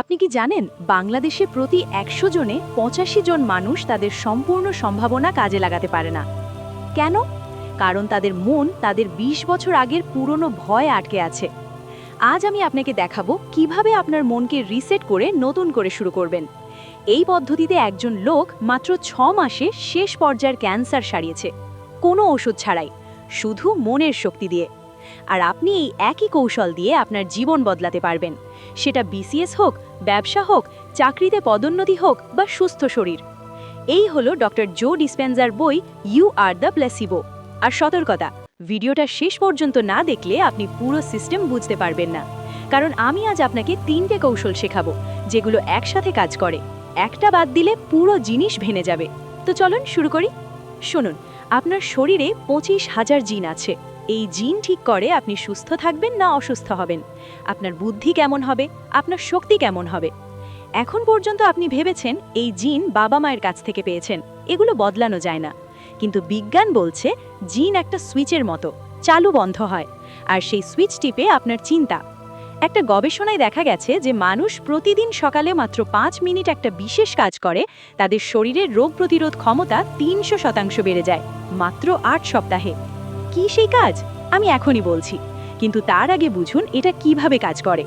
আপনি কি জানেন, বাংলাদেশে প্রতি একশো জনে পঁচাশি জন মানুষ তাদের সম্পূর্ণ সম্ভাবনা কাজে লাগাতে পারে না। কেন? কারণ তাদের মন তাদের ২০ বছর আগের পুরনো ভয় আটকে আছে। আজ আমি আপনাকে দেখাবো কীভাবে আপনার মনকে রিসেট করে নতুন করে শুরু করবেন। এই পদ্ধতিতে একজন লোক মাত্র ছ মাসে শেষ পর্যায়ের ক্যান্সার সারিয়েছে। কোনো ওষুধ ছাড়াই, শুধু মনের শক্তি দিয়ে। আর আপনি এই একই কৌশল দিয়ে আপনার জীবন বদলাতে পারবেন। সেটা বিসিএস হোক, ব্যবসা হোক, চাকরিতে পদোন্নতি হোক বা সুস্থ শরীর। এই হলো ডক্টর জো ডিসপেন্সার বই ইউ আর দ্য প্লেসিবো আর সতর্কতা, ভিডিওটা শেষ পর্যন্ত না দেখলে আপনি পুরো সিস্টেম বুঝতে পারবেন না। কারণ আমি আজ আপনাকে তিনটে কৌশল শেখাবো, যেগুলো একসাথে কাজ করে। একটা বাদ দিলে পুরো জিনিস ভেঙে যাবে। তো চলুন শুরু করি। শুনুন, আপনার শরীরে পঁচিশ হাজার জিন আছে। এই জিন ঠিক করে আপনি সুস্থ থাকবেন না অসুস্থ হবেন। আপনার বুদ্ধি কেমন হবে? আপনার শক্তি কেমন হবে? এখন পর্যন্ত আপনি ভেবেছেন এই জিন বাবা মায়ের কাছ থেকে পেয়েছেন, এগুলো বদলানো যায় না। কিন্তু বিজ্ঞান বলছে জিন একটা সুইচের মতো, চালু বন্ধ হয়, আর সেই সুইচ টিপে আপনার চিন্তা। একটা গবেষণায় দেখা গেছে যে মানুষ প্রতিদিন সকালে মাত্র পাঁচ মিনিট একটা বিশেষ কাজ করে, তাদের শরীরের রোগ প্রতিরোধ ক্ষমতা তিনশো শতাংশ বেড়ে যায়, মাত্র আট সপ্তাহে। কি সেই কাজ? আমি এখনই বলছি। কিন্তু তার আগে বুঝুন এটা কীভাবে কাজ করে।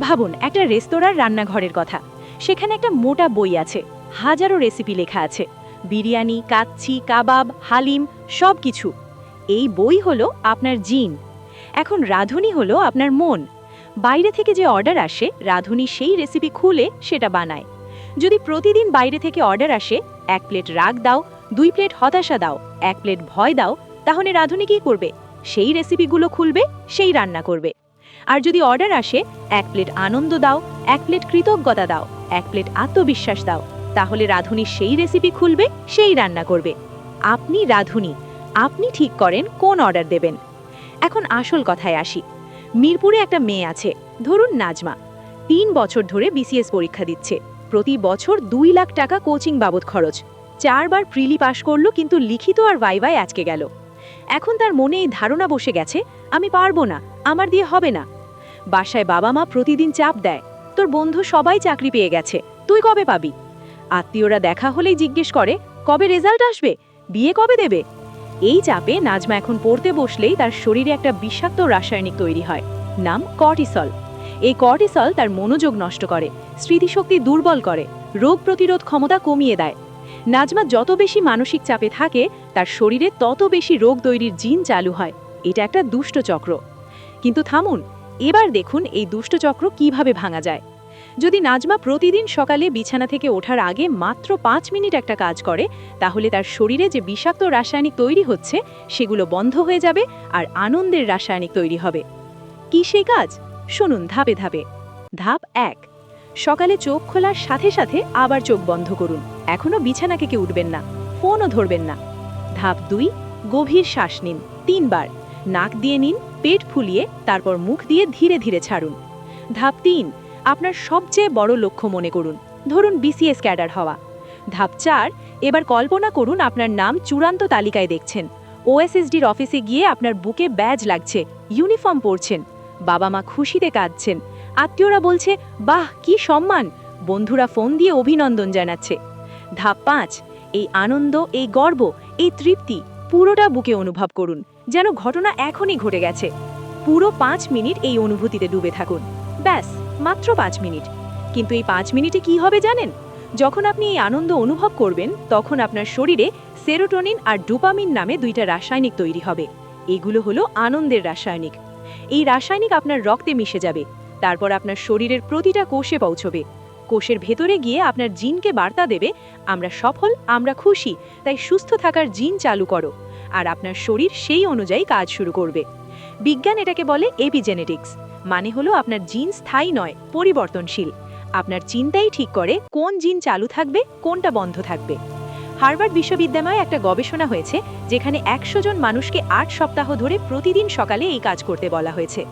ভাবুন, একটা রেস্তোরাঁর রান্নাঘরের কথা। সেখানে একটা মোটা বই আছে। হাজারো রেসিপি লেখা আছে। বিরিয়ানি, কাচ্ছি, কাবাব, হালিম সব কিছু এই বই হলো আপনার জিন। এখন রাঁধুনি হলো আপনার মন। বাইরে থেকে যে অর্ডার আসে, রাঁধুনি সেই রেসিপি খুলে সেটা বানায়। যদি প্রতিদিন বাইরে থেকে অর্ডার আসে, এক প্লেট রাগ দাও, দুই প্লেট হতাশা দাও, এক প্লেট ভয় দাও তাহলে রাঁধুনি কি করবে? সেই রেসিপিগুলো খুলবে, সেই রান্না করবে। আর যদি অর্ডার আসে, এক প্লেট আনন্দ দাও, এক প্লেট কৃতজ্ঞতা দাও, এক প্লেট আত্মবিশ্বাস দাও, তাহলে রাঁধুনি সেই রেসিপি খুলবে, সেই রান্না করবে। আপনি রাঁধুনি, আপনি ঠিক করেন কোন অর্ডার দেবেন। এখন আসল কথায় আসি। মিরপুরে একটা মেয়ে আছে, ধরুন নাজমা। তিন বছর ধরে বিসিএস পরীক্ষা দিচ্ছে। প্রতি বছর দুই লাখ টাকা কোচিং বাবদ খরচ। চারবার প্রিলি পাশ করল, কিন্তু লিখিত আর ভাইভাই আজকে গেল। এখন তার মনে এই ধারণা বসে গেছে, আমি পারব না, আমার দিয়ে হবে না। বাসায় বাবা মা প্রতিদিন চাপ দেয়, তোর বন্ধু সবাই চাকরি পেয়ে গেছে, তুই কবে পাবি? আত্মীয়রা দেখা হলেই জিজ্ঞেস করে, কবে রেজাল্ট আসবে? বিয়ে কবে দেবে? এই চাপে নাজমা এখন পড়তে বসলেই তার শরীরে একটা বিষাক্ত রাসায়নিক তৈরি হয়, নাম কর্টিসল। এই কর্টিসল তার মনোযোগ নষ্ট করে, স্মৃতিশক্তি দুর্বল করে, রোগ প্রতিরোধ ক্ষমতা কমিয়ে দেয়। নাজমা যত বেশি মানসিক চাপে থাকে তার শরীরে তত বেশি রোগ তৈরির জিন চালু হয়। এটা একটা দুষ্ট চক্র। কিন্তু থামুন, এবার দেখুন এই দুষ্ট চক্র কীভাবে ভাঙা যায়। যদি নাজমা প্রতিদিন সকালে বিছানা থেকে ওঠার আগে মাত্র পাঁচ মিনিট একটা কাজ করে, তাহলে তার শরীরে যে বিষাক্ত রাসায়নিক তৈরি হচ্ছে, সেগুলো বন্ধ হয়ে যাবে আর আনন্দের রাসায়নিক তৈরি হবে। কি সেই কাজ? শুনুন ধাপে ধাপে। ধাপ এক। সকালে চোখ খোলার সাথে সাথে আবার চোখ বন্ধ করুন। এখনও বিছানা থেকে উঠবেন না। ফোনও ধরবেন না। ধাপ দুই, গভীর শ্বাস নিন তিনবার। নাক দিয়ে নিন, পেট ফুলিয়ে, তারপর মুখ দিয়ে ধীরে ধীরে ছাড়ুন। ধাপ তিন, আপনার সবচেয়ে বড় লক্ষ্য মনে করুন। ধরুন বিসিএস ক্যাডার হওয়া। ধাপ চার, এবার কল্পনা করুন আপনার নাম চূড়ান্ত তালিকায় দেখছেন। ওএসএসডির অফিসে গিয়ে আপনার বুকে ব্যাজ লাগছে, ইউনিফর্ম পরছেন, বাবা মা খুশিতে কাঁদছেন। আত্মীয়রা বলছে, বাহ, কি সম্মান! বন্ধুরা ফোন দিয়ে অভিনন্দন জানাচ্ছে। ধাপ পাঁচ, এই আনন্দ, এই গর্ব এই তৃপ্তি পুরোটা বুকে অনুভব করুন, যেন ঘটনা এখনই ঘটে গেছে। পুরো পাঁচ মিনিট এই অনুভূতিতে ডুবে থাকুন। ব্যাস, মাত্র পাঁচ মিনিট। কিন্তু এই পাঁচ মিনিটে কি হবে জানেন? যখন আপনি এই আনন্দ অনুভব করবেন, তখন আপনার শরীরে সেরোটোনিন আর ডোপামিন নামে দুইটা রাসায়নিক তৈরি হবে। এগুলো হলো আনন্দের রাসায়নিক। এই রাসায়নিক আপনার রক্তে মিশে যাবে। তারপর আপনার শরীরের প্রতিটা কোষে পৌঁছবে। কোষের ভেতরে গিয়ে আপনার জিনকে বার্তা দেবে, আমরা সফল, আমরা খুশি, তাই সুস্থ থাকার জিন চালু করো। আর আপনার শরীর সেই অনুযায়ী কাজ শুরু করবে। বিজ্ঞান এটাকে বলে এপিজেনেটিক্স মানে হলো আপনার জিন স্থায়ী নয়, পরিবর্তনশীল। আপনার চিন্তাই ঠিক করে কোন জিন চালু থাকবে, কোনটা বন্ধ থাকবে। হার্ভার্ড বিশ্ববিদ্যালয়ে একটা গবেষণা হয়েছে, যেখানে একশো জন মানুষকে আট সপ্তাহ ধরে প্রতিদিন সকালে এই কাজ করতে বলা হয়েছে।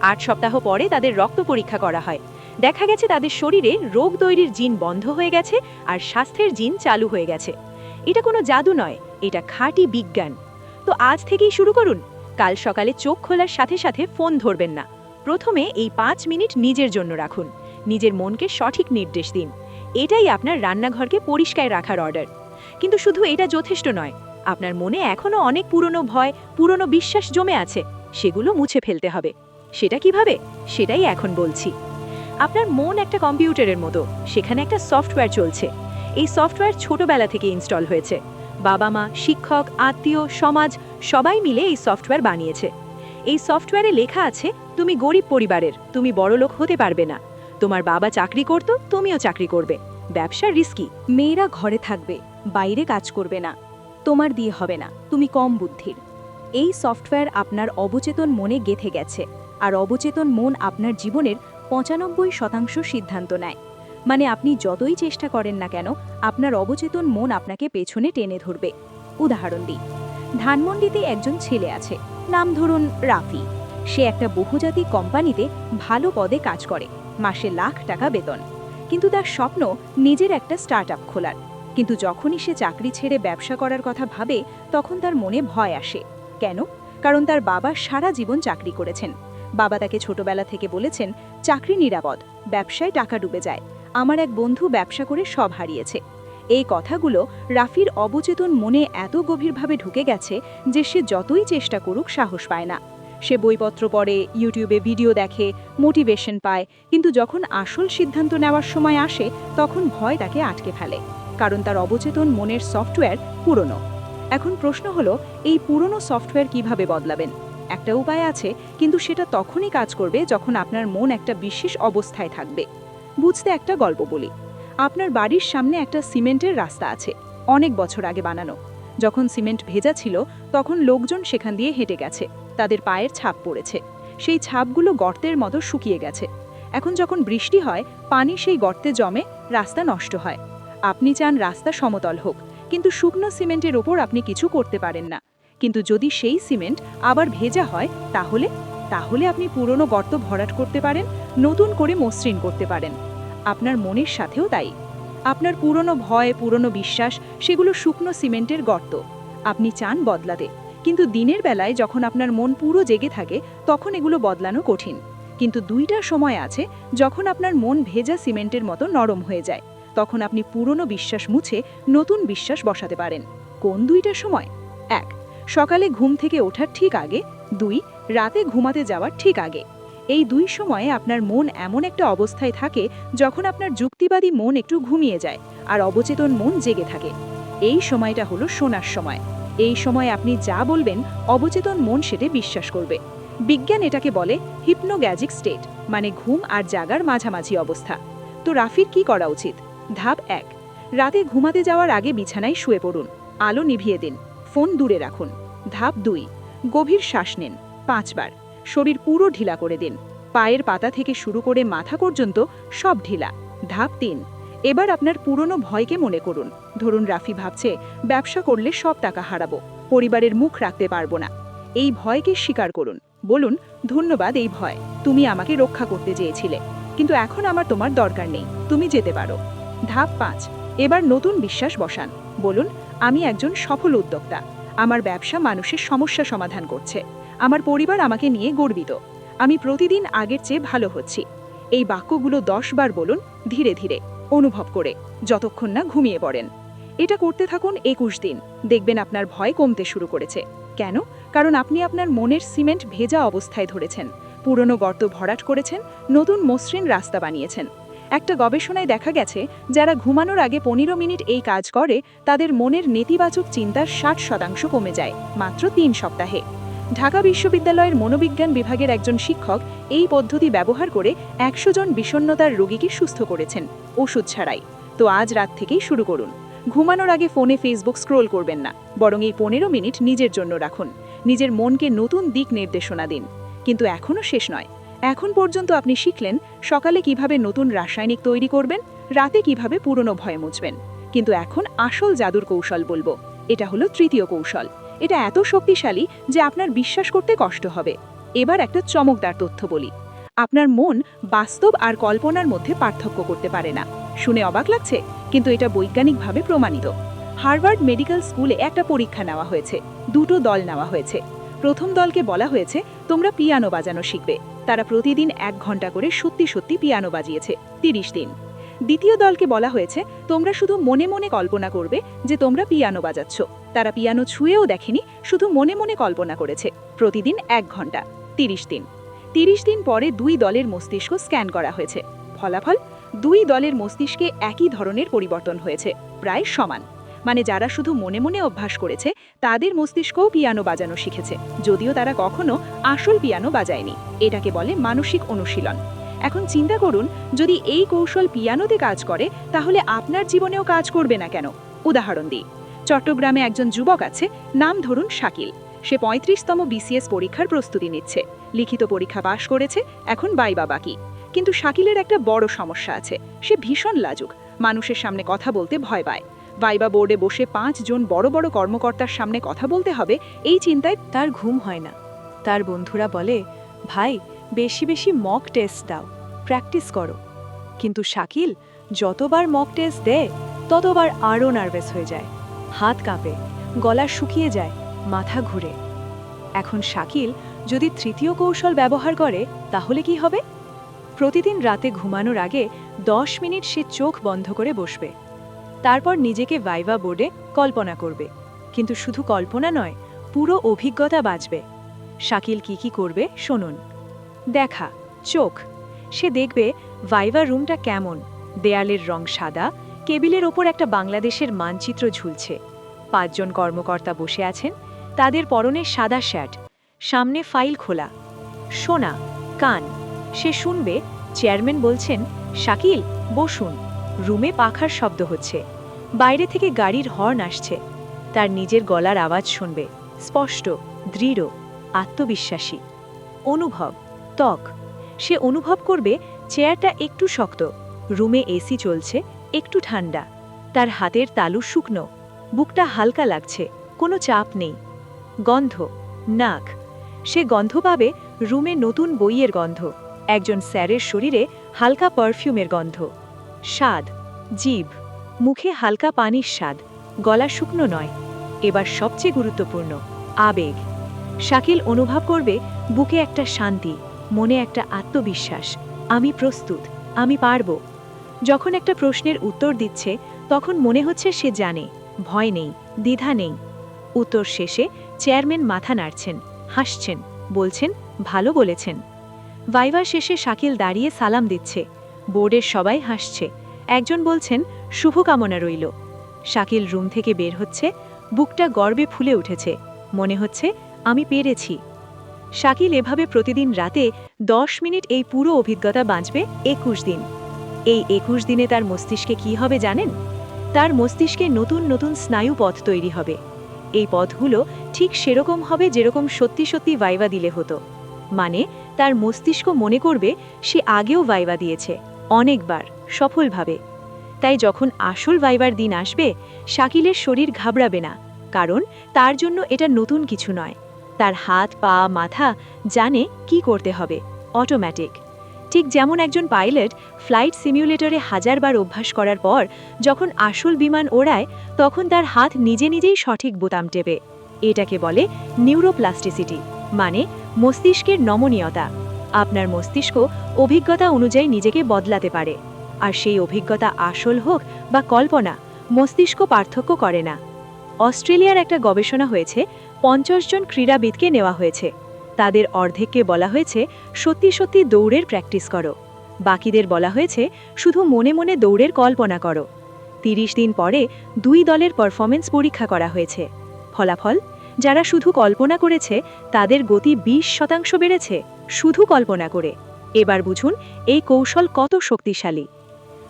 আট সপ্তাহ পরে তাদের রক্ত পরীক্ষা করা হয়। দেখা গেছে তাদের শরীরে রোগ তৈরির জিন বন্ধ হয়ে গেছে আর স্বাস্থ্যের জিন চালু হয়ে গেছে। এটা কোনো জাদু নয়, এটা খাঁটি বিজ্ঞান। তো আজ থেকেই শুরু করুন। কাল সকালে চোখ খোলার সাথে সাথে ফোন ধরবেন না। প্রথমে এই পাঁচ মিনিট নিজের জন্য রাখুন। নিজের মনকে সঠিক নির্দেশ দিন। এটাই আপনার রান্নাঘরকে পরিষ্কার রাখার অর্ডার। কিন্তু শুধু এটা যথেষ্ট নয়, আপনার মনে এখনও অনেক পুরনো ভয়, পুরনো বিশ্বাস জমে আছে। সেগুলো মুছে ফেলতে হবে। সেটা কীভাবে? সেটাই এখন বলছি। আপনার মন একটা কম্পিউটারের মতো। সেখানে একটা সফটওয়্যার চলছে। এই সফটওয়্যার ছোটবেলা থেকে ইনস্টল হয়েছে। বাবা মা, শিক্ষক, আত্মীয়, সমাজ, সবাই মিলে এই সফটওয়্যার বানিয়েছে। এই সফটওয়্যারে লেখা আছে, তুমি গরিব পরিবারের, তুমি বড়লোক হতে পারবে না। তোমার বাবা চাকরি করত, তুমিও চাকরি করবে। ব্যবসা রিস্কি মেয়েরা ঘরে থাকবে, বাইরে কাজ করবে না। তোমার দিয়ে হবে না, তুমি কম বুদ্ধির। এই সফটওয়্যার আপনার অবচেতন মনে গেথে গেছে। আর অবচেতন মন আপনার জীবনের পঁচানব্বই শতাংশ সিদ্ধান্ত নেয়। মানে আপনি যতই চেষ্টা করেন না কেন, আপনার অবচেতন মন আপনাকে পেছনে টেনে ধরবে। উদাহরণ দিই। ধানমন্ডিতে একজন ছেলে আছে, নাম ধরুন রাফি। সে একটা বহুজাতিক কোম্পানিতে ভালো পদে কাজ করে, মাসে লাখ টাকা বেতন। কিন্তু তার স্বপ্ন নিজের একটা স্টার্ট আপ খোলার। কিন্তু যখনই সে চাকরি ছেড়ে ব্যবসা করার কথা ভাবে, তখন তার মনে ভয় আসে। কেন? কারণ তার বাবা সারা জীবন চাকরি করেছেন। বাবা তাকে ছোটবেলা থেকে বলেছেন, চাকরি নিরাপদ, ব্যবসায় টাকা ডুবে যায়। আমার এক বন্ধু ব্যবসা করে সব হারিয়েছে। এই কথাগুলো রাফির অবচেতন মনে এত গভীরভাবে ঢুকে গেছে যে সে যতই চেষ্টা করুক সাহস পায় না। সে বইপত্র পড়ে, ইউটিউবে ভিডিও দেখে, মোটিভেশন পায়, কিন্তু যখন আসল সিদ্ধান্ত নেওয়ার সময় আসে, তখন ভয় তাকে আটকে ফেলে, কারণ তার অবচেতন মনের সফটওয়্যার পুরনো। এখন প্রশ্ন হলো, এই পুরনো সফটওয়্যার কীভাবে বদলাবেন? একটা উপায় আছে, কিন্তু সেটা তখনই কাজ করবে যখন আপনার মন একটা বিশেষ অবস্থায় থাকবে। বুঝতে একটা গল্প বলি। আপনার বাড়ির সামনে একটা সিমেন্টের রাস্তা আছে, অনেক বছর আগে বানানো। যখন সিমেন্ট ভেজা ছিল, তখন লোকজন সেখান দিয়ে হেঁটে গেছে। তাদের পায়ের ছাপ পড়েছে। সেই ছাপগুলো গর্তের মতো শুকিয়ে গেছে। এখন যখন বৃষ্টি হয়, পানি সেই গর্তে জমে, রাস্তা নষ্ট হয়। আপনি চান রাস্তা সমতল হোক, কিন্তু শুকনো সিমেন্টের ওপর আপনি কিছু করতে পারেন না। কিন্তু যদি সেই সিমেন্ট আবার ভেজা হয়, তাহলে তাহলে আপনি পুরনো গর্ত ভরাট করতে পারেন, নতুন করে মসৃণ করতে পারেন। আপনার মনের সাথেও তাই। আপনার পুরনো ভয়, পুরনো বিশ্বাস, সেগুলো শুকনো সিমেন্টের গর্ত। আপনি চান বদলাতে। কিন্তু দিনের বেলায় যখন আপনার মন পুরো জেগে থাকে, তখন এগুলো বদলানো কঠিন। কিন্তু দুইটা সময় আছে, যখন আপনার মন ভেজা সিমেন্টের মতো নরম হয়ে যায়। তখন আপনি পুরনো বিশ্বাস মুছে নতুন বিশ্বাস বসাতে পারেন। কোন দুইটা সময়? এক। সকালে ঘুম থেকে ওঠার ঠিক আগে, দুই, রাতে ঘুমাতে যাওয়ার ঠিক আগে। এই দুই সময়ে আপনার মন এমন একটা অবস্থায় থাকে যখন আপনার যুক্তিবাদী মন একটু ঘুমিয়ে যায় আর অবচেতন মন জেগে থাকে। এই সময়টা হলো শোনার সময়। এই সময় আপনি যা বলবেন, অবচেতন মন সেটে বিশ্বাস করবে। বিজ্ঞান এটাকে বলে হিপনোগ্যাজিক স্টেট মানে ঘুম আর জাগার মাঝামাঝি অবস্থা। তো রাফির কি করা উচিত? ধাপ এক, রাতে ঘুমাতে যাওয়ার আগে বিছানায় শুয়ে পড়ুন। আলো নিভিয়ে দিন। ফোন দূরে রাখুন। ধাপ দুই, গভীর শ্বাস নিন, পাঁচবার। শরীর পুরো ঢিলা করে দিন। পায়ের পাতা থেকে শুরু করে মাথা পর্যন্ত সব ঢিলা। ধাপ তিন, এবার আপনার পুরনো ভয়কে মনে করুন। ধরুন রাফি ভাবছে, ব্যবসা করলে সব টাকা হারাবো, পরিবারের মুখ রাখতে পারব না। এই ভয়কে স্বীকার করুন। বলুন, ধন্যবাদ এই ভয়। তুমি আমাকে রক্ষা করতে চেয়েছিলে। কিন্তু এখন আমার তোমার দরকার নেই। তুমি যেতে পারো। ধাপ পাঁচ, এবার নতুন বিশ্বাস বসান। বলুন, আমি একজন সফল উদ্যোক্তা। আমার ব্যবসা মানুষের সমস্যা সমাধান করছে। আমার পরিবার আমাকে নিয়ে গর্বিত। আমি প্রতিদিন আগের চেয়ে ভালো হচ্ছি। এই বাক্যগুলো দশ বার বলুন ধীরে ধীরে, অনুভব করে, যতক্ষণ না ঘুমিয়ে পড়েন। এটা করতে থাকুন একুশ দিন। দেখবেন আপনার ভয় কমতে শুরু করেছে। কেন? কারণ আপনি আপনার মনের সিমেন্ট ভেজা অবস্থায় ধরেছেন। পুরনো গর্ত ভরাট করেছেন, নতুন মসৃণ রাস্তা বানিয়েছেন। একটা গবেষণায় দেখা গেছে, যারা ঘুমানোর আগে পনেরো মিনিট এই কাজ করে, তাদের মনের নেতিবাচক চিন্তার ষাট শতাংশ কমে যায়, মাত্র তিন সপ্তাহে। ঢাকা বিশ্ববিদ্যালয়ের মনোবিজ্ঞান বিভাগের একজন শিক্ষক এই পদ্ধতি ব্যবহার করে একশো জন বিষণ্ণতার রোগীকে সুস্থ করেছেন, ওষুধ ছাড়াই। তো আজ রাত থেকেই শুরু করুন। ঘুমানোর আগে ফোনে ফেসবুক স্ক্রোল করবেন না, বরং এই পনেরো মিনিট নিজের জন্য রাখুন। নিজের মনকে নতুন দিক নির্দেশনা দিন। কিন্তু এখনও শেষ নয়। এখন পর্যন্ত আপনি শিখলেন সকালে কীভাবে নতুন রাসায়নিক তৈরি করবেন, রাতে কীভাবে পুরনো ভয় মুছবেন। কিন্তু এখন আসল জাদুর কৌশল বলব, এটা হলো তৃতীয় কৌশল। এটা এত শক্তিশালী যে আপনার বিশ্বাস করতে কষ্ট হবে। এবার একটা চমকদার তথ্য বলি। আপনার মন বাস্তব আর কল্পনার মধ্যে পার্থক্য করতে পারে না। শুনে অবাক লাগছে, কিন্তু এটা বৈজ্ঞানিকভাবে প্রমাণিত। হার্ভার্ড মেডিকেল স্কুলে একটা পরীক্ষা নেওয়া হয়েছে, দুটো দল নেওয়া হয়েছে। প্রথম দলকে বলা হয়েছে, তোমরা পিয়ানো বাজানো শিখবে। তারা প্রতিদিন এক ঘণ্টা করে সত্যি সত্যি পিয়ানো বাজিয়েছে, তিরিশ দিন। দ্বিতীয় দলকে বলা হয়েছে, তোমরা শুধু মনে মনে কল্পনা করবে যে তোমরা পিয়ানো বাজাচ্ছ। তারা পিয়ানো ছুঁয়েও দেখেনি, শুধু মনে মনে কল্পনা করেছে, প্রতিদিন এক ঘণ্টা তিরিশ দিন। তিরিশ দিন পরে দুই দলের মস্তিষ্ক স্ক্যান করা হয়েছে। ফলাফল, দুই দলের মস্তিষ্কে একই ধরনের পরিবর্তন হয়েছে, প্রায় সমান। মানে যারা শুধু মনে মনে অভ্যাস করেছে, তাদের মস্তিষ্কও পিয়ানো বাজানো শিখেছে, যদিও তারা কখনো আসল পিয়ানো বাজায়নি। এটাকে বলে মানসিক অনুশীলন। এখন চিন্তা করুন, যদি এই কৌশল পিয়ানোতে কাজ করে, তাহলে আপনার জীবনেও কাজ করবে না কেন? উদাহরণ দিই, চট্টগ্রামে একজন যুবক আছে, নাম ধরুন শাকিল। সে পঁয়ত্রিশতম বিসিএস পরীক্ষার প্রস্তুতি নিচ্ছে। লিখিত পরীক্ষা পাশ করেছে, এখন বাই বাইবা বাকি। কিন্তু শাকিলের একটা বড় সমস্যা আছে, সে ভীষণ লাজুক। মানুষের সামনে কথা বলতে ভয় পায়। ভাইবা বোর্ডে বসে পাঁচজন বড় বড় কর্মকর্তার সামনে কথা বলতে হবে, এই চিন্তায় তার ঘুম হয় না। তার বন্ধুরা বলে, ভাই, বেশি বেশি মক টেস্ট দাও প্র্যাকটিস করো। কিন্তু শাকিল, যতবার মক টেস্ট দেয়, ততবার আরও নার্ভাস হয়ে যায়, হাত কাঁপে, গলা শুকিয়ে যায়, মাথা ঘুরে। এখন শাকিল যদি তৃতীয় কৌশল ব্যবহার করে, তাহলে কি হবে? প্রতিদিন রাতে ঘুমানোর আগে দশ মিনিট সে চোখ বন্ধ করে বসবে। তারপর নিজেকে ভাইভা বোর্ডে কল্পনা করবে। কিন্তু শুধু কল্পনা নয়, পুরো অভিজ্ঞতা বাঁচবে। শাকিল কি কি করবে শুনুন। দেখা, চোখ। সে দেখবে ভাইভা রুমটা কেমন, দেয়ালের রং সাদা, কেবিলের ওপর একটা বাংলাদেশের মানচিত্র ঝুলছে। পাঁচজন কর্মকর্তা বসে আছেন, তাদের পরনে সাদা শ্যাট সামনে ফাইল খোলা। শোনা কান। সে শুনবে, চেয়ারম্যান বলছেন, শাকিল, বসুন। রুমে পাখার শব্দ হচ্ছে। বাইরে থেকে গাড়ির হর্ন আসছে। তার নিজের গলার আওয়াজ শুনবে। স্পষ্ট, দৃঢ়, আত্মবিশ্বাসী। অনুভব, ত্বক। সে অনুভব করবে, চেয়ারটা একটু শক্ত, রুমে এসি চলছে, একটু ঠান্ডা। তার হাতের তালু শুকনো, বুকটা হালকা লাগছে, কোনো চাপ নেই। গন্ধ, নাক। সে গন্ধ পাবে রুমে নতুন বইয়ের গন্ধ, একজন স্যারের শরীরে হালকা পারফিউমের গন্ধ। স্বাদ জিভ মুখে হালকা পানির স্বাদ, গলা শুকনো নয়, এবার সবচেয়ে গুরুত্বপূর্ণ, আবেগ। শাকিল অনুভব করবে, বুকে একটা শান্তি, মনে একটা আত্মবিশ্বাস, আমি প্রস্তুত, আমি পারব। যখন একটা প্রশ্নের উত্তর দিচ্ছে, তখন মনে হচ্ছে সে জানে, ভয় নেই, দ্বিধা নেই। উত্তর শেষে চেয়ারম্যান মাথা নাড়ছেন, হাসছেন, বলছেন, ভালো বলেছেন। ভাইভা শেষে শাকিল দাঁড়িয়ে সালাম দিচ্ছে বোর্ডের সবাই হাসছে। একজন বলছেন, শুভকামনা রইল। শাকিল রুম থেকে বের হচ্ছে, বুকটা গর্বে ফুলে উঠেছে। মনে হচ্ছে, আমি পেরেছি। শাকিল এভাবে প্রতিদিন রাতে দশ মিনিট এই পুরো অভিজ্ঞতা বাঁচবে একুশ দিন। এই একুশ দিনে তার মস্তিষ্কে কি হবে জানেন? তার মস্তিষ্কে নতুন নতুন স্নায়ু পথ তৈরি হবে। এই পথগুলো ঠিক সেরকম হবে যেরকম সত্যি সত্যি ভাইভা দিলে হতো। মানে তার মস্তিষ্ক মনে করবে, সে আগেও ভাইভা দিয়েছে। অনেকবার, সফলভাবে। তাই যখন আসল ভাইবার দিন আসবে, শাকিলের শরীর ঘাবড়াবে না, কারণ তার জন্য এটা নতুন কিছু নয়। তার হাত, পা, মাথা জানে কি করতে হবে অটোম্যাটিক ঠিক যেমন একজন পাইলট ফ্লাইট সিমিউলেটরে হাজারবার অভ্যাস করার পর যখন আসল বিমান ওড়ায়, তখন তার হাত নিজে নিজেই সঠিক বোতাম টেপে। এটাকে বলে নিউরোপ্লাস্টিসিটি মানে মস্তিষ্কের নমনীয়তা। আপনার মস্তিষ্ক অভিজ্ঞতা অনুযায়ী নিজেকে বদলাতে পারে। আর সেই অভিজ্ঞতা আসল হোক বা কল্পনা, মস্তিষ্ক পার্থক্য করে না। অস্ট্রেলিয়ার একটা গবেষণা হয়েছে, পঞ্চাশ জন ক্রীড়াবিদকে নেওয়া হয়েছে। তাদের অর্ধেককে বলা হয়েছে, সত্যি সত্যি দৌড়ের প্র্যাকটিস করো। বাকিদের বলা হয়েছে, শুধু মনে মনে দৌড়ের কল্পনা করো। তিরিশ দিন পরে দুই দলের পারফরমেন্স পরীক্ষা করা হয়েছে। ফলাফল যারা শুধু কল্পনা করেছে, তাদের গতি ২০ শতাংশ বেড়েছে, শুধু কল্পনা করে। এবার বুঝুন, এই কৌশল কত শক্তিশালী।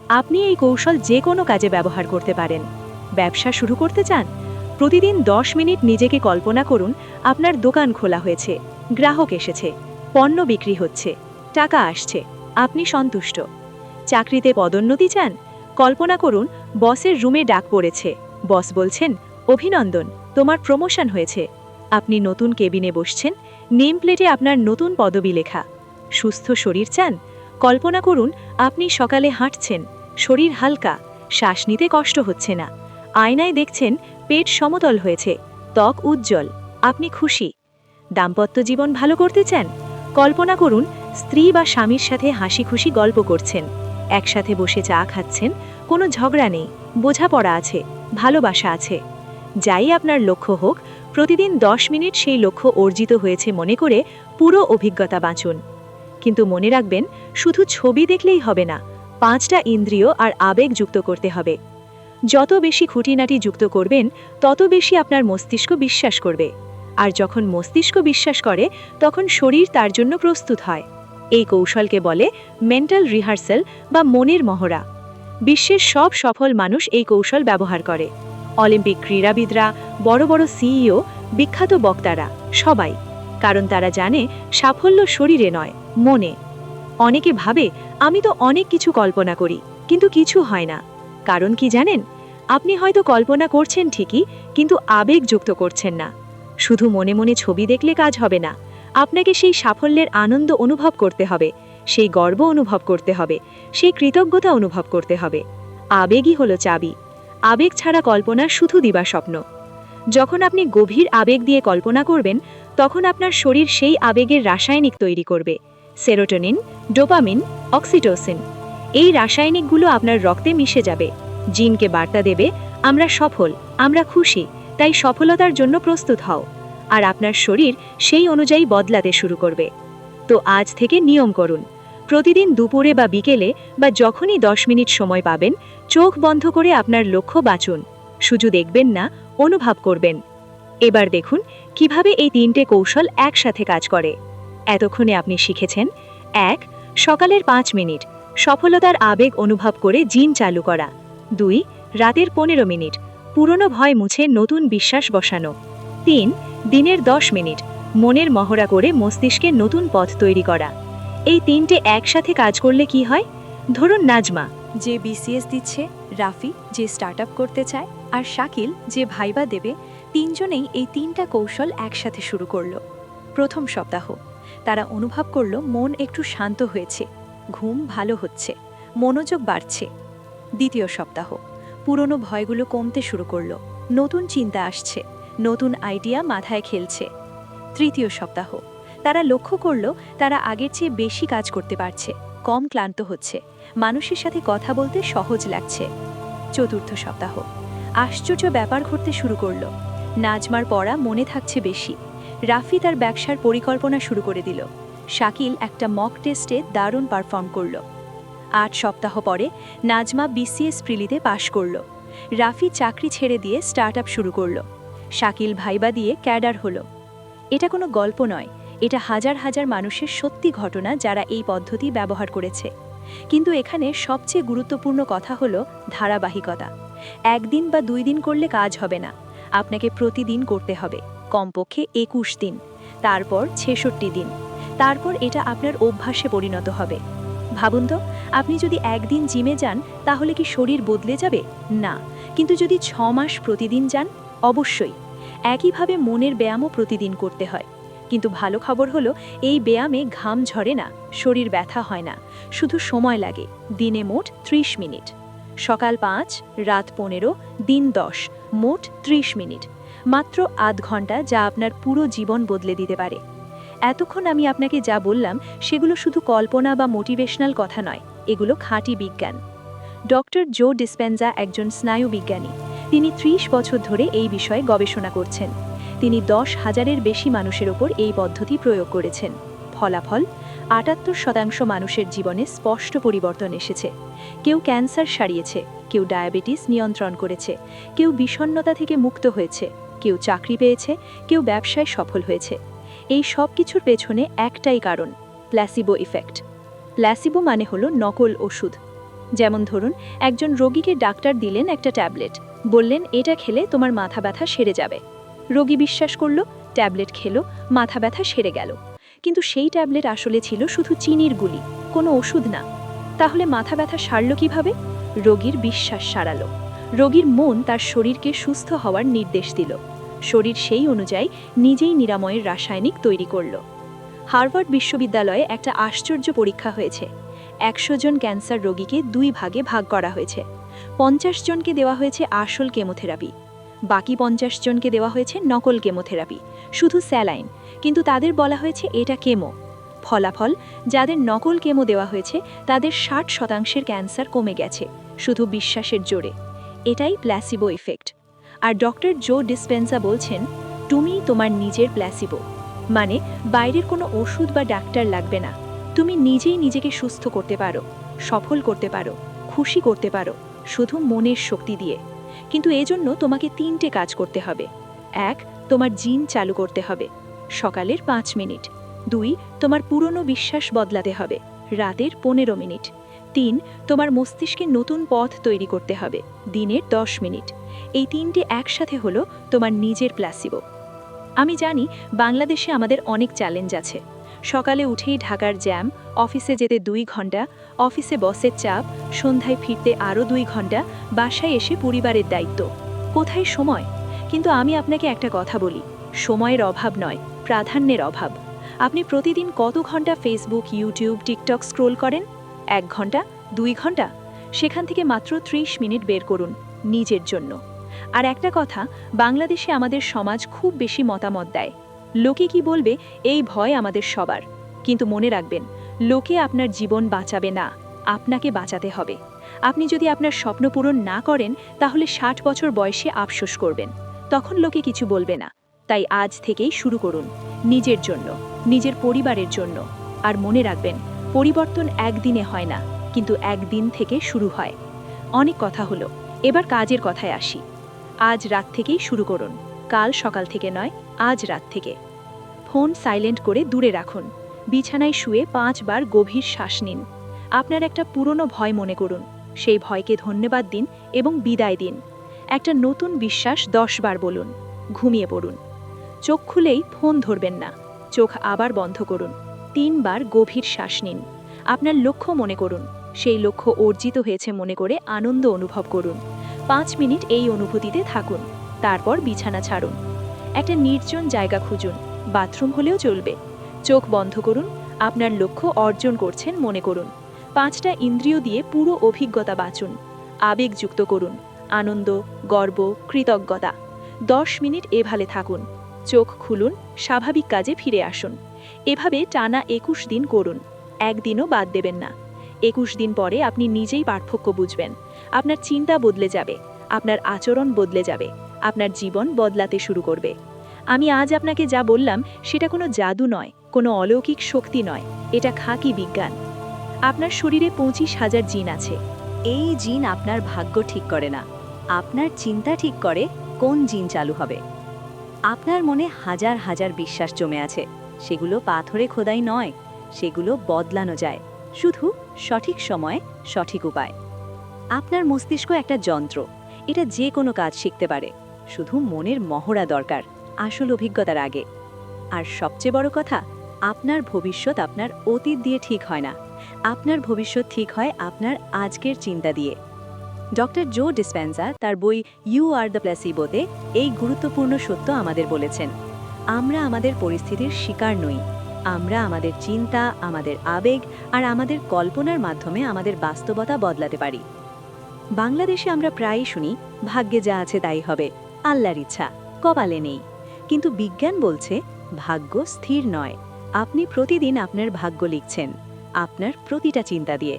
আপনি এই কৌশল যে কোনো কাজে ব্যবহার করতে পারেন। ব্যবসা শুরু করতে চান? প্রতিদিন দশ মিনিট নিজেকে কল্পনা করুন, আপনার দোকান খোলা হয়েছে, গ্রাহক এসেছে, পণ্য বিক্রি হচ্ছে, টাকা আসছে, আপনি সন্তুষ্ট। চাকরিতে পদোন্নতি চান? কল্পনা করুন, বসের রুমে ডাক পড়েছে, বস বলছেন, অভিনন্দন। তোমার প্রমোশন হয়েছে। আপনি নতুন কেবিনে বসছেন, নেম প্লেটে আপনার নতুন পদবি লেখা। সুস্থ শরীর চান? কল্পনা করুন, আপনি সকালে হাঁটছেন, শরীর হালকা, শ্বাস নিতে কষ্ট হচ্ছে না। আয়নায় দেখছেন, পেট সমতল হয়েছে, ত্বক উজ্জ্বল, আপনি খুশি। দাম্পত্য জীবন ভালো করতে চান? কল্পনা করুন, স্ত্রী বা স্বামীর সাথে হাসি খুশি গল্প করছেন। একসাথে বসে চা খাচ্ছেন, কোনো ঝগড়া নেই, বোঝাপড়া আছে, ভালোবাসা আছে। যাই আপনার লক্ষ্য হোক, প্রতিদিন দশ মিনিট সেই লক্ষ্য অর্জিত হয়েছে মনে করে পুরো অভিজ্ঞতা বাঁচুন। কিন্তু মনে রাখবেন, শুধু ছবি দেখলেই হবে না, পাঁচটা ইন্দ্রিয় আর আবেগ যুক্ত করতে হবে। যত বেশি খুঁটিনাটি যুক্ত করবেন, তত বেশি আপনার মস্তিষ্ক বিশ্বাস করবে। আর যখন মস্তিষ্ক বিশ্বাস করে, তখন শরীর তার জন্য প্রস্তুত হয়। এই কৌশলকে বলে মেন্টাল রিহার্সাল বা মনের মহড়া। বিশ্বের সব সফল মানুষ এই কৌশল ব্যবহার করে। অলিম্পিক ক্রীড়াবিদরা, বড় বড় সিইও, বিখ্যাত বক্তারা, সবাই। কারণ তারা জানে সাফল্য শরীরে নয়, মনে। অনেকে ভাবে, আমি তো অনেক কিছু কল্পনা করি, কিন্তু কিছু হয় না। কারণ কি জানেন? আপনি হয়তো কল্পনা করছেন ঠিকই, কিন্তু আবেগ যুক্ত করছেন না। শুধু মনে মনে ছবি দেখলে কাজ হবে না। আপনাকে সেই সাফল্যের আনন্দ অনুভব করতে হবে, সেই গর্ব অনুভব করতে হবে, সেই কৃতজ্ঞতা অনুভব করতে হবে। আবেগই হলো চাবি। আবেগ ছাড়া কল্পনা শুধু দিবা স্বপ্ন। যখন আপনি গভীর আবেগ দিয়ে কল্পনা করবেন, তখন আপনার শরীর সেই আবেগের রাসায়নিক তৈরি করবে, সেরোটোনিন, ডোপামিন, অক্সিটোসিন। এই রাসায়নিকগুলো আপনার রক্তে মিশে যাবে, জিনকে বার্তা দেবে, আমরা সফল, আমরা খুশি, তাই সফলতার জন্য প্রস্তুত হও। আর আপনার শরীর সেই অনুযায়ী বদলাতে শুরু করবে। তো আজ থেকে নিয়ম করুন প্রতিদিন দুপুরে বা বিকেলে বা যখনই দশ মিনিট সময় পাবেন, চোখ বন্ধ করে আপনার লক্ষ্য বাঁচুন। শুধু দেখবেন না, অনুভব করবেন। এবার দেখুন, কীভাবে এই তিনটে কৌশল একসাথে কাজ করে। এতক্ষণে আপনি শিখেছেন, এক, সকালের পাঁচ মিনিট, সফলতার আবেগ অনুভব করে জিন চালু করা। দুই, রাতের পনেরো মিনিট, পুরনো ভয় মুছে নতুন বিশ্বাস বসানো। তিন, দিনের দশ মিনিট, মনের মহড়া করে মস্তিষ্কে নতুন পথ তৈরি করা। এই তিনটে একসাথে কাজ করলে কি হয়? ধরুন নাজমা, যে বিসিএস দিচ্ছে, রাফি, যে স্টার্ট করতে চায়, আর শাকিল, যে ভাইবা দেবে, তিনজনেই এই তিনটা কৌশল একসাথে শুরু করল। প্রথম সপ্তাহ, তারা অনুভব করল মন একটু শান্ত হয়েছে, ঘুম ভালো হচ্ছে, মনোযোগ বাড়ছে। দ্বিতীয় সপ্তাহ, পুরনো ভয়গুলো কমতে শুরু করল, নতুন চিন্তা আসছে, নতুন আইডিয়া মাথায় খেলছে। তৃতীয় সপ্তাহ তারা লক্ষ্য করল তারা আগের চেয়ে বেশি কাজ করতে পারছে, কম ক্লান্ত হচ্ছে। মানুষের সাথে কথা বলতে সহজ লাগছে। চতুর্থ সপ্তাহ। আশ্চর্য ব্যাপার ঘটতে শুরু করল। নাজমার পড়া মনে থাকছে বেশি। রাফি তার ব্যবসার পরিকল্পনা শুরু করে দিল। শাকিল একটা মক টেস্টে দারুণ পারফর্ম করল। আট সপ্তাহ পরে নাজমা বিসিএস প্রিলিতে পাশ করল। রাফি চাকরি ছেড়ে দিয়ে স্টার্ট শুরু করল। শাকিল ভাইবা দিয়ে ক্যাডার হলো। এটা কোনো গল্প নয়। এটা হাজার হাজার মানুষের সত্যি ঘটনা যারা এই পদ্ধতি ব্যবহার করেছে। কিন্তু এখানে সবচেয়ে গুরুত্বপূর্ণ কথা হলো ধারাবাহিকতা। একদিন বা দুই দিন করলে কাজ হবে না। আপনাকে প্রতিদিন করতে হবে, কমপক্ষে একুশ দিন, তারপর ছেষট্টি দিন। তারপর এটা আপনার অভ্যাসে পরিণত হবে। ভাবুন তো, আপনি যদি একদিন জিমে যান, তাহলে কি শরীর বদলে যাবে? না। কিন্তু যদি ছ মাস প্রতিদিন যান, অবশ্যই। একইভাবে মনের ব্যায়ামও প্রতিদিন করতে হয়। কিন্তু ভালো খবর হলো, এই ব্যায়ামে ঘাম ঝরে না, শরীর ব্যথা হয় না, শুধু সময় লাগে, দিনে মোট ত্রিশ মিনিট। সকাল পাঁচ, রাত পনেরো, দিন দশ, মোট ত্রিশ মিনিট। মাত্র আধ ঘণ্টা যা আপনার পুরো জীবন বদলে দিতে পারে। এতক্ষণ আমি আপনাকে যা বললাম, সেগুলো শুধু কল্পনা বা মোটিভেশনাল কথা নয়, এগুলো খাঁটি বিজ্ঞান। ডক্টর জো ডিসপেন্জা একজন স্নায়ু বিজ্ঞানী তিনি ত্রিশ বছর ধরে এই বিষয়ে গবেষণা করছেন। তিনি দশ হাজারের বেশি মানুষের ওপর এই পদ্ধতি প্রয়োগ করেছেন। ফলাফল, আটাত্তর শতাংশ মানুষের জীবনে স্পষ্ট পরিবর্তন এসেছে। কেউ ক্যান্সার সারিয়েছে, কেউ ডায়াবেটিস নিয়ন্ত্রণ করেছে, কেউ বিষণ্ণতা থেকে মুক্ত হয়েছে, কেউ চাকরি পেয়েছে, কেউ ব্যবসায় সফল হয়েছে। এই সব কিছুর পেছনে একটাই কারণ প্ল্যাসিবো ইফেক্ট। প্ল্যাসিবো মানে হলো নকল ওষুধ। যেমন ধরুন, একজন রোগীকে ডাক্তার দিলেন একটা ট্যাবলেট, বললেন, এটা খেলে তোমার মাথা ব্যথা সেরে যাবে। রোগী বিশ্বাস করল, ট্যাবলেট খেলো, মাথা ব্যথা সেরে গেল। কিন্তু সেই ট্যাবলেট আসলে ছিল শুধু চিনির গুলি, কোনো ওষুধ না। তাহলে মাথা ব্যথা সারল কীভাবে? রোগীর বিশ্বাস সারালো। রোগীর মন তার শরীরকে সুস্থ হওয়ার নির্দেশ দিল। শরীর সেই অনুযায়ী নিজেই নিরাময়ের রাসায়নিক তৈরি করল। হার্ভার্ড বিশ্ববিদ্যালয়ে একটা আশ্চর্য পরীক্ষা হয়েছে। একশো জন ক্যান্সার রোগীকে দুই ভাগে ভাগ করা হয়েছে। পঞ্চাশ জনকে দেওয়া হয়েছে আসল কেমোথেরাপি। বাকি পঞ্চাশ জনকে দেওয়া হয়েছে নকল কেমোথেরাপি, শুধু স্যালাইন, কিন্তু তাদের বলা হয়েছে এটা কেমো। ফলাফল, যাদের নকল কেমো দেওয়া হয়েছে, তাদের ষাট শতাংশের ক্যান্সার কমে গেছে, শুধু বিশ্বাসের জোরে। এটাই প্ল্যাসিবো ইফেক্ট। আর ডক্টর জো ডিসপেন্সা বলছেন, তুমি তোমার নিজের প্ল্যাসিবো মানে বাইরের কোনো ওষুধ বা ডাক্তার লাগবে না। তুমি নিজেই নিজেকে সুস্থ করতে পারো, সফল করতে পারো, খুশি করতে পারো, শুধু মনের শক্তি দিয়ে। কিন্তু এজন্য তোমাকে তিনটে কাজ করতে হবে। এক, তোমার জিন চালু করতে হবে। সকালের পাঁচ মিনিট। দুই, তোমার পুরনো বিশ্বাস বদলাতে হবে। রাতের পনেরো মিনিট। তিন, তোমার মস্তিষ্কে নতুন পথ তৈরি করতে হবে। দিনের দশ মিনিট। এই তিনটে একসাথে হলো তোমার নিজের প্লাসিবো আমি জানি বাংলাদেশে আমাদের অনেক চ্যালেঞ্জ আছে। সকালে উঠেই ঢাকার জ্যাম, অফিসে যেতে দুই ঘণ্টা অফিসে বসের চাপ, সন্ধ্যায় ফিরতে আরও দুই ঘণ্টা বাসায় এসে পরিবারের দায়িত্ব। কোথায় সময়? কিন্তু আমি আপনাকে একটা কথা বলি, সময়ের অভাব নয়, প্রাধান্যের অভাব। আপনি প্রতিদিন কত ঘণ্টা ফেসবুক ইউটিউব টিকটক স্ক্রোল করেন? এক ঘণ্টা দুই ঘণ্টা সেখান থেকে মাত্র ত্রিশ মিনিট বের করুন, নিজের জন্য। আর একটা কথা, বাংলাদেশে আমাদের সমাজ খুব বেশি মতামত দেয়। লোকে কি বলবে? এই ভয় আমাদের সবার। কিন্তু মনে রাখবেন, লোকে আপনার জীবন বাঁচাবে না, আপনাকে বাঁচাতে হবে। আপনি যদি আপনার স্বপ্ন পূরণ না করেন, তাহলে ষাট বছর বয়সে আফসোস করবেন। তখন লোকে কিছু বলবে না। তাই আজ থেকেই শুরু করুন, নিজের জন্য, নিজের পরিবারের জন্য। আর মনে রাখবেন, পরিবর্তন একদিনে হয় না, কিন্তু একদিন থেকে শুরু হয়। অনেক কথা হলো, এবার কাজের কথায় আসি। আজ রাত থেকেই শুরু করুন। কাল সকাল থেকে নয়, আজ রাত থেকে। ফোন সাইলেন্ট করে দূরে রাখুন। বিছানায় শুয়ে পাঁচবার গভীর শ্বাস নিন। আপনার একটা পুরনো ভয় মনে করুন। সেই ভয়কে ধন্যবাদ দিন এবং বিদায় দিন। একটা নতুন বিশ্বাস দশবার বলুন। ঘুমিয়ে পড়ুন। চোখ খুলেই ফোন ধরবেন না। চোখ আবার বন্ধ করুন। তিনবার গভীর শ্বাস নিন। আপনার লক্ষ্য মনে করুন। সেই লক্ষ্য অর্জিত হয়েছে মনে করে আনন্দ অনুভব করুন। পাঁচ মিনিট এই অনুভূতিতে থাকুন। তারপর বিছানা ছাড়ুন। একটা নির্জন জায়গা খুঁজুন, বাথরুম হলেও চলবে। চোখ বন্ধ করুন, আপনার লক্ষ্য অর্জন করছেন মনে করুন। পাঁচটা ইন্দ্রিয় দিয়ে পুরো অভিজ্ঞতা বাঁচুন। আবেগযুক্ত করুন, আনন্দ, গর্ব, কৃতজ্ঞতা। দশ মিনিট এভাবে থাকুন। চোখ খুলুন, স্বাভাবিক কাজে ফিরে আসুন। এভাবে টানা একুশ দিন করুন। একদিনও বাদ দেবেন না। একুশ দিন পরে আপনি নিজেই পার্থক্য বুঝবেন। আপনার চিন্তা বদলে যাবে, আপনার আচরণ বদলে যাবে। আপনার জীবন বদলাতে শুরু করবে। আমি আজ আপনাকে যা বললাম, সেটা কোনো জাদু নয়, কোনো অলৌকিক শক্তি নয়, এটা খাকি বিজ্ঞান। আপনার শরীরে পঁচিশ হাজার জিন আছে। এই জিন আপনার ভাগ্য ঠিক করে না। আপনার চিন্তা ঠিক করে কোন জিন চালু হবে। আপনার মনে হাজার হাজার বিশ্বাস জমে আছে। সেগুলো পাথরে খোদাই নয়, সেগুলো বদলানো যায়। শুধু সঠিক সময়ে, সঠিক উপায়। আপনার মস্তিষ্ক একটা যন্ত্র। এটা যে কোনো কাজ শিখতে পারে। শুধু মনের মহড়া দরকার, আসল অভিজ্ঞতার আগে। আর সবচেয়ে বড় কথা, আপনার ভবিষ্যৎ আপনার অতীত দিয়ে ঠিক হয় না। আপনার ভবিষ্যৎ ঠিক হয় আপনার আজকের চিন্তা দিয়ে। ডক্টর জো ডিসপেন্সা তার বই ইউ আর দ্য প্লাসিবোতে এই গুরুত্বপূর্ণ সত্য আমাদের বলেছেন। আমরা আমাদের পরিস্থিতির শিকার নই। আমরা আমাদের চিন্তা, আমাদের আবেগ আর আমাদের কল্পনার মাধ্যমে আমাদের বাস্তবতা বদলাতে পারি। বাংলাদেশে আমরা প্রায়ই শুনি, ভাগ্যে যা আছে তাই হবে। আল্লাহর ইচ্ছা, কপালে নেই। কিন্তু বিজ্ঞান বলছে, ভাগ্য স্থির নয়। আপনি প্রতিদিন আপনার ভাগ্য লিখছেন, আপনার প্রতিটা চিন্তা দিয়ে।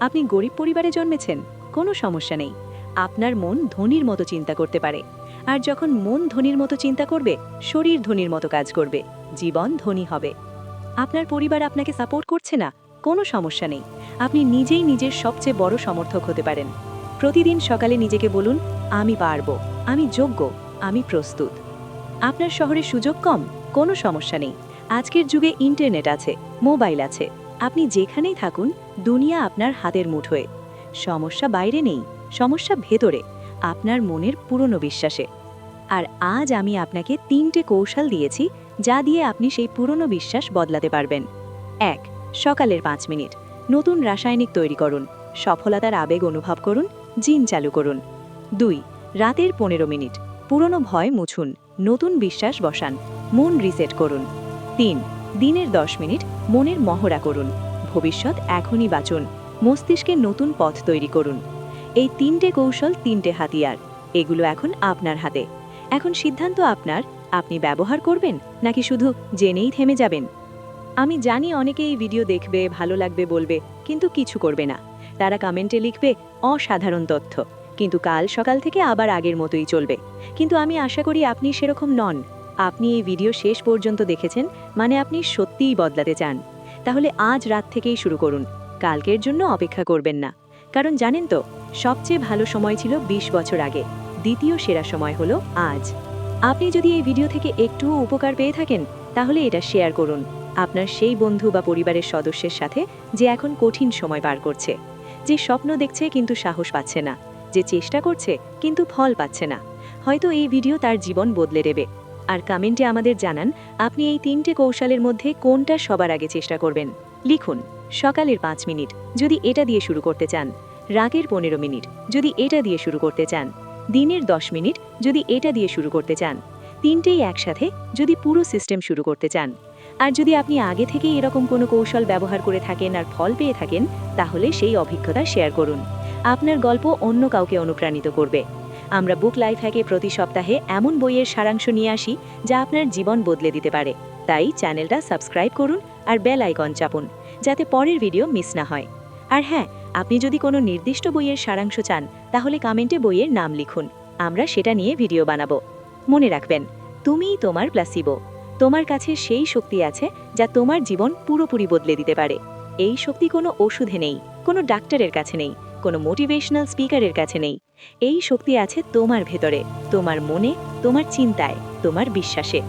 আপনি গরিব পরিবারে জন্মেছেন, কোনো সমস্যা নেই। আপনার মন ধনির মতো চিন্তা করতে পারে। আর যখন মন ধনির মতো চিন্তা করবে, শরীর ধনির মতো কাজ করবে, জীবন ধনী হবে। আপনার পরিবার আপনাকে সাপোর্ট করছে না, কোনো সমস্যা নেই। আপনি নিজেই নিজের সবচেয়ে বড় সমর্থক হতে পারেন। প্রতিদিন সকালে নিজেকে বলুন, আমি পারব। আমি যোগ্য, আমি প্রস্তুত। আপনার শহরে সুযোগ কম? কোনো সমস্যা নেই। আজকের যুগে ইন্টারনেট আছে, মোবাইল আছে। আপনি যেখানেই থাকুন, দুনিয়া আপনার হাতের মুঠোয় সমস্যা বাইরে নেই, সমস্যা ভেতরে, আপনার মনের পুরনো বিশ্বাসে। আর আজ আমি আপনাকে তিনটে কৌশল দিয়েছি, যা দিয়ে আপনি সেই পুরনো বিশ্বাস বদলাতে পারবেন। এক, সকালের পাঁচ মিনিট। নতুন রাসায়নিক তৈরি করুন। সফলতার আবেগ অনুভব করুন, জিন চালু করুন। দুই রাতের পনেরো মিনিট। পুরনো ভয় মুছুন। নতুন বিশ্বাস বসান। মন রিসেট করুন। তিন, দিনের দশ মিনিট মনের মহড়া করুন। ভবিষ্যৎ এখনই বাঁচুন। মস্তিষ্কে নতুন পথ তৈরি করুন। এই তিনটে কৌশল, তিনটে হাতিয়ার। এগুলো এখন আপনার হাতে। এখন সিদ্ধান্ত আপনার। আপনি ব্যবহার করবেন নাকি শুধু জেনেই থেমে যাবেন? আমি জানি অনেকে এই ভিডিও দেখবে, ভালো লাগবে, বলবে, কিন্তু কিছু করবে না। তারা কমেন্টে লিখবে, অসাধারণ তথ্য। কিন্তু কাল সকাল থেকে আবার আগের মতোই চলবে। কিন্তু আমি আশা করি আপনি সেরকম নন। আপনি এই ভিডিও শেষ পর্যন্ত দেখেছেন মানে আপনি সত্যিই বদলাতে চান। তাহলে আজ রাত থেকেই শুরু করুন। কালকের জন্য অপেক্ষা করবেন না। কারণ জানেন তো, সবচেয়ে ভালো সময় ছিল ২০ বছর আগে। দ্বিতীয় সেরা সময় হলো আজ। আপনি যদি এই ভিডিও থেকে একটুও উপকার পেয়ে থাকেন, তাহলে এটা শেয়ার করুন। আপনার সেই বন্ধু বা পরিবারের সদস্যের সাথে যে এখন কঠিন সময় পার করছে। যে স্বপ্ন দেখছে কিন্তু সাহস পাচ্ছে না। যে চেষ্টা করছে, কিন্তু ফল পাচ্ছে না। হয়তো এই ভিডিও তার জীবন বদলে দেবে। আর কমেন্টে আমাদের জানান, আপনি এই তিনটে কৌশলের মধ্যে কোনটা সবার আগে চেষ্টা করবেন? লিখুন, সকালের পাঁচ মিনিট, যদি এটা দিয়ে শুরু করতে চান। রাগের পনেরো মিনিট, যদি এটা দিয়ে শুরু করতে চান। দিনের দশ মিনিট, যদি এটা দিয়ে শুরু করতে চান। তিনটেই একসাথে, যদি পুরো সিস্টেম শুরু করতে চান। আর যদি আপনি আগে থেকেই এরকম কোনো কৌশল ব্যবহার করে থাকেন আর ফল পেয়ে থাকেন, তাহলে সেই অভিজ্ঞতা শেয়ার করুন। আপনার গল্প অন্য কাউকে অনুপ্রাণিত করবে। আমরা বুক লাইফ হ্যাকে প্রতি সপ্তাহে এমন বইয়ের সারাংশ নিয়ে আসি, যা আপনার জীবন বদলে দিতে পারে। তাই চ্যানেলটা সাবস্ক্রাইব করুন আর বেল আইকন চাপুন, যাতে পরের ভিডিও মিস না হয়। আর হ্যাঁ আপনি যদি কোনো নির্দিষ্ট বইয়ের সারাংশ চান, তাহলে কমেন্টে বইয়ের নাম লিখুন। আমরা সেটা নিয়ে ভিডিও বানাবো। মনে রাখবেন, তুমিই তোমার প্লাসিবো। তোমার কাছে সেই শক্তি আছে, যা তোমার জীবন পুরোপুরি বদলে দিতে পারে। এই শক্তি কোনো ওষুধে নেই, কোনো ডাক্তারের কাছে নেই। কোনো মোটিভেশনাল স্পিকারের কাছে নেই। এই শক্তি আছে তোমার ভেতরে, তোমার মনে, তোমার চিন্তায়, তোমার বিশ্বাসে।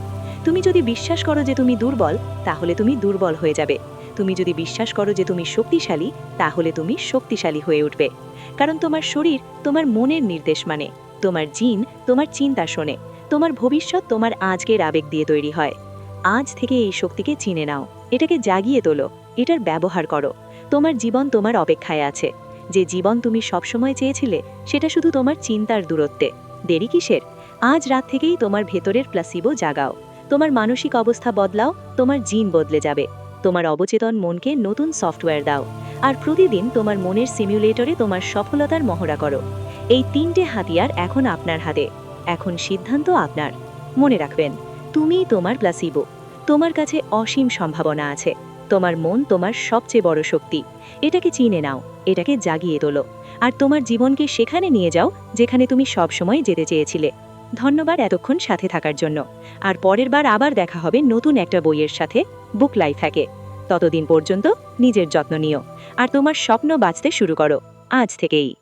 তুমি যদি বিশ্বাস করো যে তুমি দুর্বল, তাহলে তুমি দুর্বল হয়ে যাবে। তুমি যদি বিশ্বাস করো যে তুমি শক্তিশালী, তাহলে তুমি শক্তিশালী হয়ে উঠবে। কারণ তোমার শরীর তোমার মনের নির্দেশ মানে তোমার জিন তোমার চিন্তা শোনে, তোমার ভবিষ্যৎ তোমার আজকের আবেগ দিয়ে তৈরি হয়। আজ থেকে এই শক্তিকে চিনে নাও, এটাকে জাগিয়ে তোলো, এটার ব্যবহার করো। তোমার জীবন তোমার অপেক্ষায় আছে। যে জীবন তুমি সবসময় চেয়েছিলে, সেটা শুধু তোমার চিন্তার দূরত্বে। দেরি কিসের? আজ রাত থেকেই তোমার ভেতরের প্লাসিবো জাগাও। তোমার মানসিক অবস্থা বদলাও, তোমার জিন বদলে যাবে। তোমার অবচেতন মনকে নতুন সফটওয়্যার দাও, আর প্রতিদিন তোমার মনের সিমিউলেটরে তোমার সফলতার মহড়া করো। এই তিনটে হাতিয়ার এখন আপনার হাতে। এখন সিদ্ধান্ত আপনার। মনে রাখবেন, তুমিই তোমার প্লাসিবো তোমার কাছে অসীম সম্ভাবনা আছে। তোমার মন তোমার সবচেয়ে বড় শক্তি। এটাকে চিনে নাও, এটাকে জাগিয়ে তোলো। আর তোমার জীবনকে সেখানে নিয়ে যাও, যেখানে তুমি সবসময় যেতে চেয়েছিলে। ধন্যবাদ এতক্ষণ সাথে থাকার জন্য। আর পরের বার আবার দেখা হবে নতুন একটা বইয়ের সাথে। বুক লাইফ থাকে। ততদিন পর্যন্ত নিজের যত্ন নিও। আর তোমার স্বপ্ন বাঁচতে শুরু করো। আজ থেকেই।